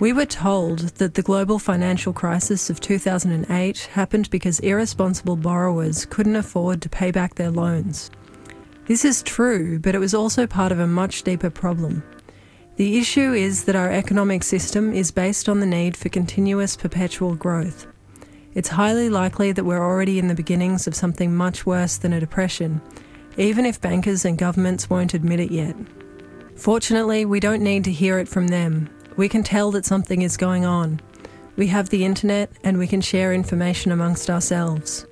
We were told that the global financial crisis of 2008 happened because irresponsible borrowers couldn't afford to pay back their loans. This is true, but it was also part of a much deeper problem. The issue is that our economic system is based on the need for continuous perpetual growth. It's highly likely that we're already in the beginnings of something much worse than a depression, even if bankers and governments won't admit it yet. Fortunately, we don't need to hear it from them. We can tell that something is going on. We have the internet and we can share information amongst ourselves.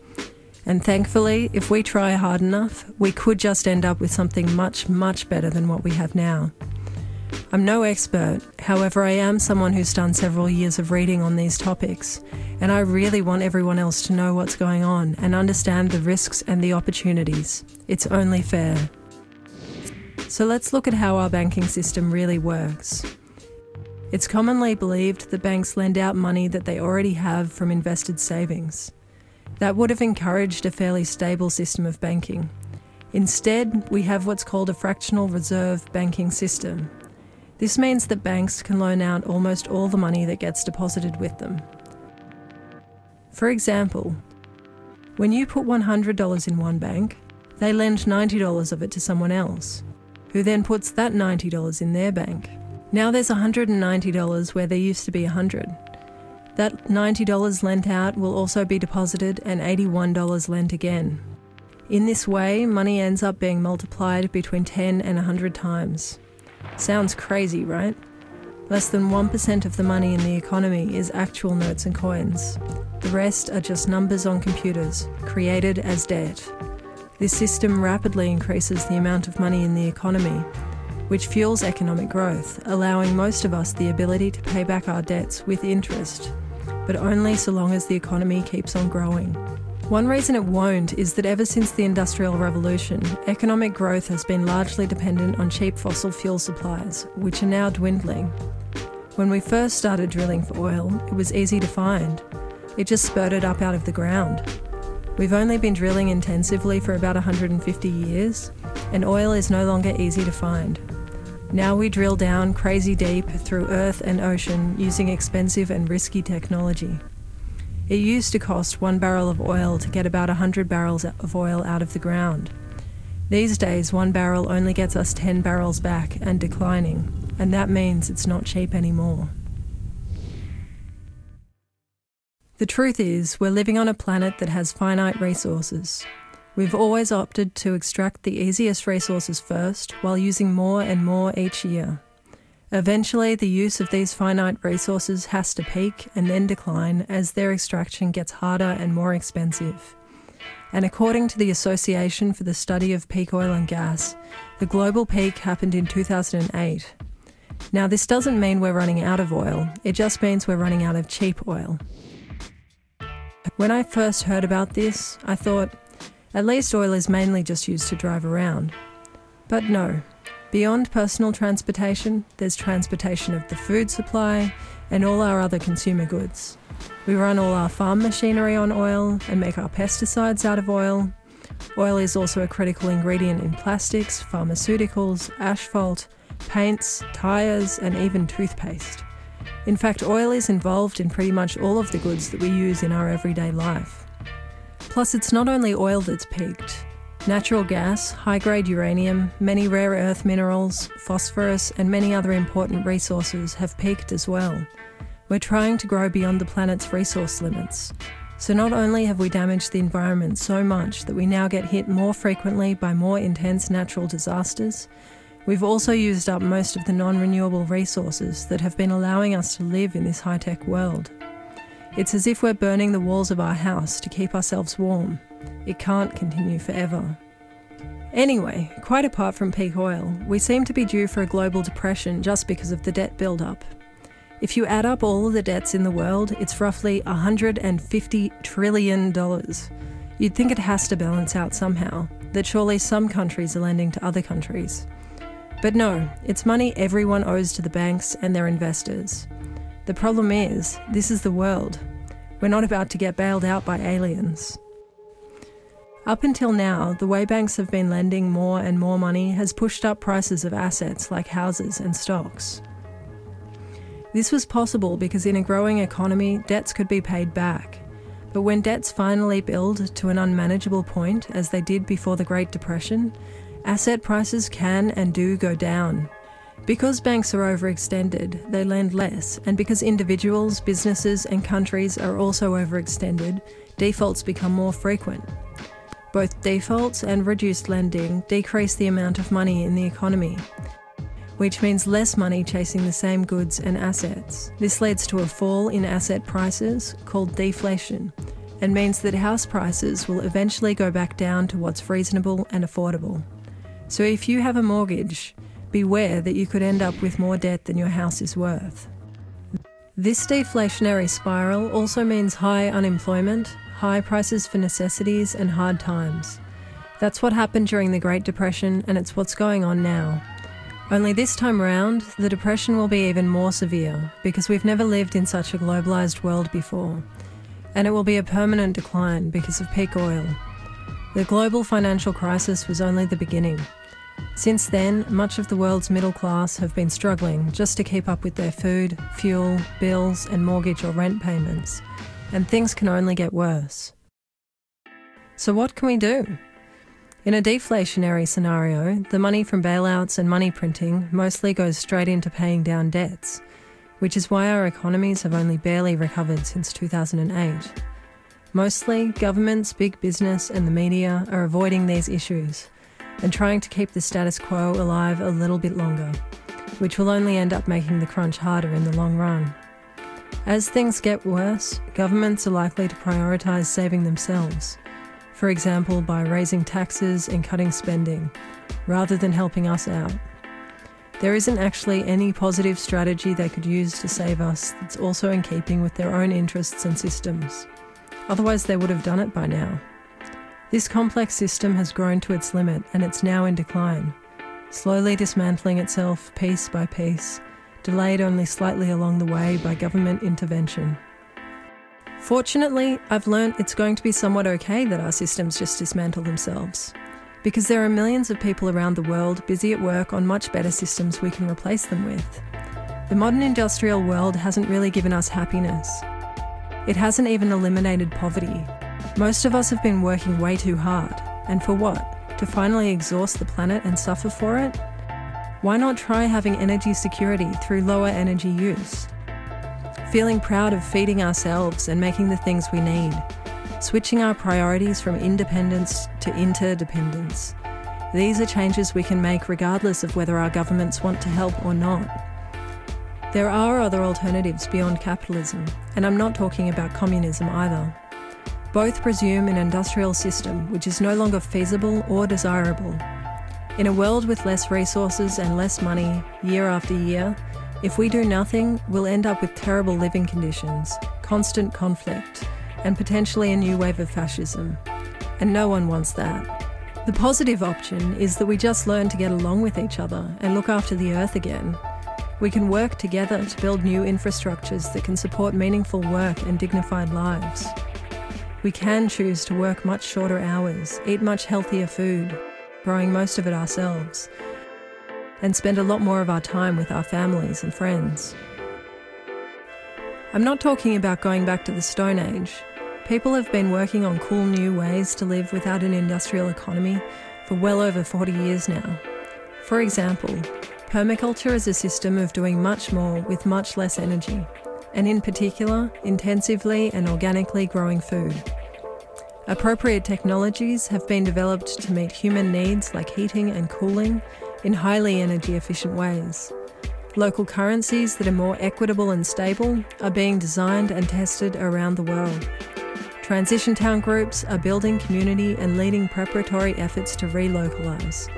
And thankfully, if we try hard enough, we could just end up with something much, much better than what we have now. I'm no expert, however, I am someone who's done several years of reading on these topics, and I really want everyone else to know what's going on and understand the risks and the opportunities. It's only fair. So let's look at how our banking system really works. It's commonly believed that banks lend out money that they already have from invested savings. That would have encouraged a fairly stable system of banking. Instead, we have what's called a fractional reserve banking system, this means that banks can loan out almost all the money that gets deposited with them. For example, when you put $100 in one bank, they lend $90 of it to someone else, who then puts that $90 in their bank. Now there's $190 where there used to be 100. That $90 lent out will also be deposited and $81 lent again. In this way, money ends up being multiplied between 10 and 100 times. Sounds crazy, right? Less than 1% of the money in the economy is actual notes and coins. The rest are just numbers on computers, created as debt. This system rapidly increases the amount of money in the economy, which fuels economic growth, allowing most of us the ability to pay back our debts with interest, but only so long as the economy keeps on growing. One reason it won't is that ever since the Industrial Revolution, economic growth has been largely dependent on cheap fossil fuel supplies, which are now dwindling. When we first started drilling for oil, it was easy to find. It just spurted up out of the ground. We've only been drilling intensively for about 150 years, and oil is no longer easy to find. Now we drill down crazy deep through earth and ocean using expensive and risky technology. It used to cost one barrel of oil to get about 100 barrels of oil out of the ground. These days, one barrel only gets us 10 barrels back and declining, and that means it's not cheap anymore. The truth is, we're living on a planet that has finite resources. We've always opted to extract the easiest resources first while using more and more each year. Eventually, the use of these finite resources has to peak and then decline as their extraction gets harder and more expensive. And according to the Association for the Study of Peak Oil and Gas, the global peak happened in 2008. Now, this doesn't mean we're running out of oil, it just means we're running out of cheap oil. When I first heard about this, I thought, at least oil is mainly just used to drive around. But no, Beyond personal transportation, there's transportation of the food supply and all our other consumer goods. We run all our farm machinery on oil and make our pesticides out of oil. Oil is also a critical ingredient in plastics, pharmaceuticals, asphalt, paints, tyres, and even toothpaste. In fact, oil is involved in pretty much all of the goods that we use in our everyday life. Plus, it's not only oil that's peaked, Natural gas, high grade uranium, many rare earth minerals, phosphorus, and many other important resources have peaked as well. We're trying to grow beyond the planet's resource limits. So, not only have we damaged the environment so much that we now get hit more frequently by more intense natural disasters, we've also used up most of the non renewable resources that have been allowing us to live in this high tech world. It's as if we're burning the walls of our house to keep ourselves warm. It can't continue forever. Anyway, quite apart from peak oil, we seem to be due for a global depression just because of the debt build-up. If you add up all of the debts in the world, it's roughly $150 trillion. You'd think it has to balance out somehow, that surely some countries are lending to other countries. But no, it's money everyone owes to the banks and their investors. The problem is, this is the world. We're not about to get bailed out by aliens. Up until now, the way banks have been lending more and more money has pushed up prices of assets like houses and stocks. This was possible because in a growing economy, debts could be paid back. But when debts finally build to an unmanageable point, as they did before the Great Depression, asset prices can and do go down. Because banks are overextended, they lend less, and because individuals, businesses, and countries are also overextended, defaults become more frequent. Both defaults and reduced lending decrease the amount of money in the economy, which means less money chasing the same goods and assets. This leads to a fall in asset prices called deflation and means that house prices will eventually go back down to what's reasonable and affordable. So if you have a mortgage, beware that you could end up with more debt than your house is worth. This deflationary spiral also means high unemployment, high prices for necessities, and hard times. That's what happened during the Great Depression, and it's what's going on now. Only this time round, the depression will be even more severe because we've never lived in such a globalised world before. And it will be a permanent decline because of peak oil. The global financial crisis was only the beginning. Since then, much of the world's middle class have been struggling just to keep up with their food, fuel, bills, and mortgage or rent payments, and things can only get worse. So, what can we do? In a deflationary scenario, the money from bailouts and money printing mostly goes straight into paying down debts, which is why our economies have only barely recovered since 2008. Mostly, governments, big business, and the media are avoiding these issues and trying to keep the status quo alive a little bit longer, which will only end up making the crunch harder in the long run. As things get worse, governments are likely to prioritise saving themselves for example, by raising taxes and cutting spending, rather than helping us out. There isn't actually any positive strategy they could use to save us that's also in keeping with their own interests and systems. Otherwise, they would have done it by now. This complex system has grown to its limit and it's now in decline, slowly dismantling itself piece by piece, delayed only slightly along the way by government intervention. Fortunately, I've learnt it's going to be somewhat okay that our systems just dismantle themselves. Because there are millions of people around the world busy at work on much better systems we can replace them with. The modern industrial world hasn't really given us happiness. It hasn't even eliminated poverty. Most of us have been working way too hard. And for what? To finally exhaust the planet and suffer for it? Why not try having energy security through lower energy use? feeling proud of feeding ourselves and making the things we need, switching our priorities from independence to interdependence. These are changes we can make regardless of whether our governments want to help or not. There are other alternatives beyond capitalism, and I'm not talking about communism either. Both presume an industrial system which is no longer feasible or desirable. In a world with less resources and less money, year after year, if we do nothing, we'll end up with terrible living conditions, constant conflict, and potentially a new wave of fascism. And no one wants that. The positive option is that we just learn to get along with each other and look after the earth again. We can work together to build new infrastructures that can support meaningful work and dignified lives. We can choose to work much shorter hours, eat much healthier food, growing most of it ourselves, and spend a lot more of our time with our families and friends. I'm not talking about going back to the Stone Age. People have been working on cool new ways to live without an industrial economy for well over 40 years now. For example, permaculture is a system of doing much more with much less energy, and in particular, intensively and organically growing food. Appropriate technologies have been developed to meet human needs like heating and cooling in highly energy efficient ways. Local currencies that are more equitable and stable are being designed and tested around the world. Transition town groups are building community and leading preparatory efforts to relocalise.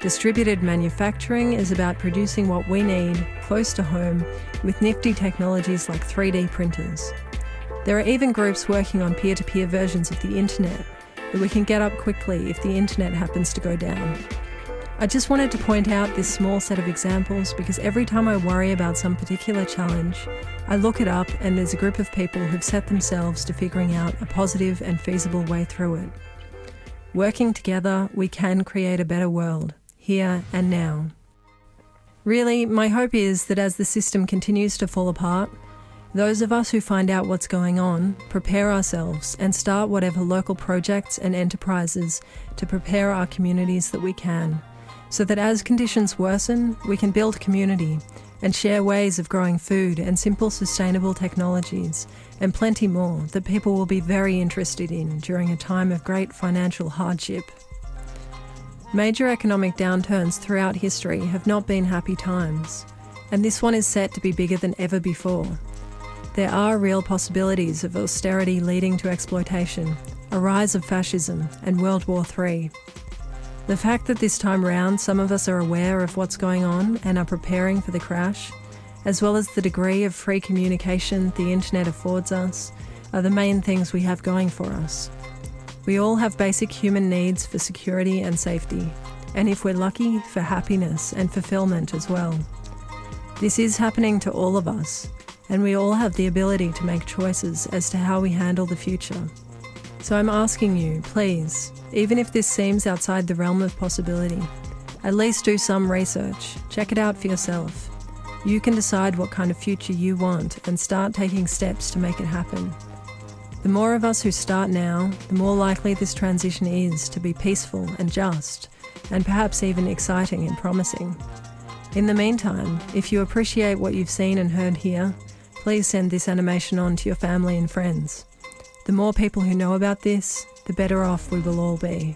Distributed manufacturing is about producing what we need close to home with nifty technologies like 3D printers. There are even groups working on peer to peer versions of the internet that we can get up quickly if the internet happens to go down. I just wanted to point out this small set of examples because every time I worry about some particular challenge, I look it up and there's a group of people who've set themselves to figuring out a positive and feasible way through it. Working together, we can create a better world, here and now. Really, my hope is that as the system continues to fall apart, those of us who find out what's going on prepare ourselves and start whatever local projects and enterprises to prepare our communities that we can, so that as conditions worsen, we can build community and share ways of growing food and simple sustainable technologies and plenty more that people will be very interested in during a time of great financial hardship. Major economic downturns throughout history have not been happy times, and this one is set to be bigger than ever before. There are real possibilities of austerity leading to exploitation, a rise of fascism, and World War III. The fact that this time round some of us are aware of what's going on and are preparing for the crash, as well as the degree of free communication the internet affords us, are the main things we have going for us. We all have basic human needs for security and safety, and if we're lucky, for happiness and fulfillment as well. This is happening to all of us, and we all have the ability to make choices as to how we handle the future. So I'm asking you, please, even if this seems outside the realm of possibility, at least do some research, check it out for yourself. You can decide what kind of future you want and start taking steps to make it happen. The more of us who start now, the more likely this transition is to be peaceful and just, and perhaps even exciting and promising. In the meantime, if you appreciate what you've seen and heard here, please send this animation on to your family and friends. The more people who know about this, the better off we will all be.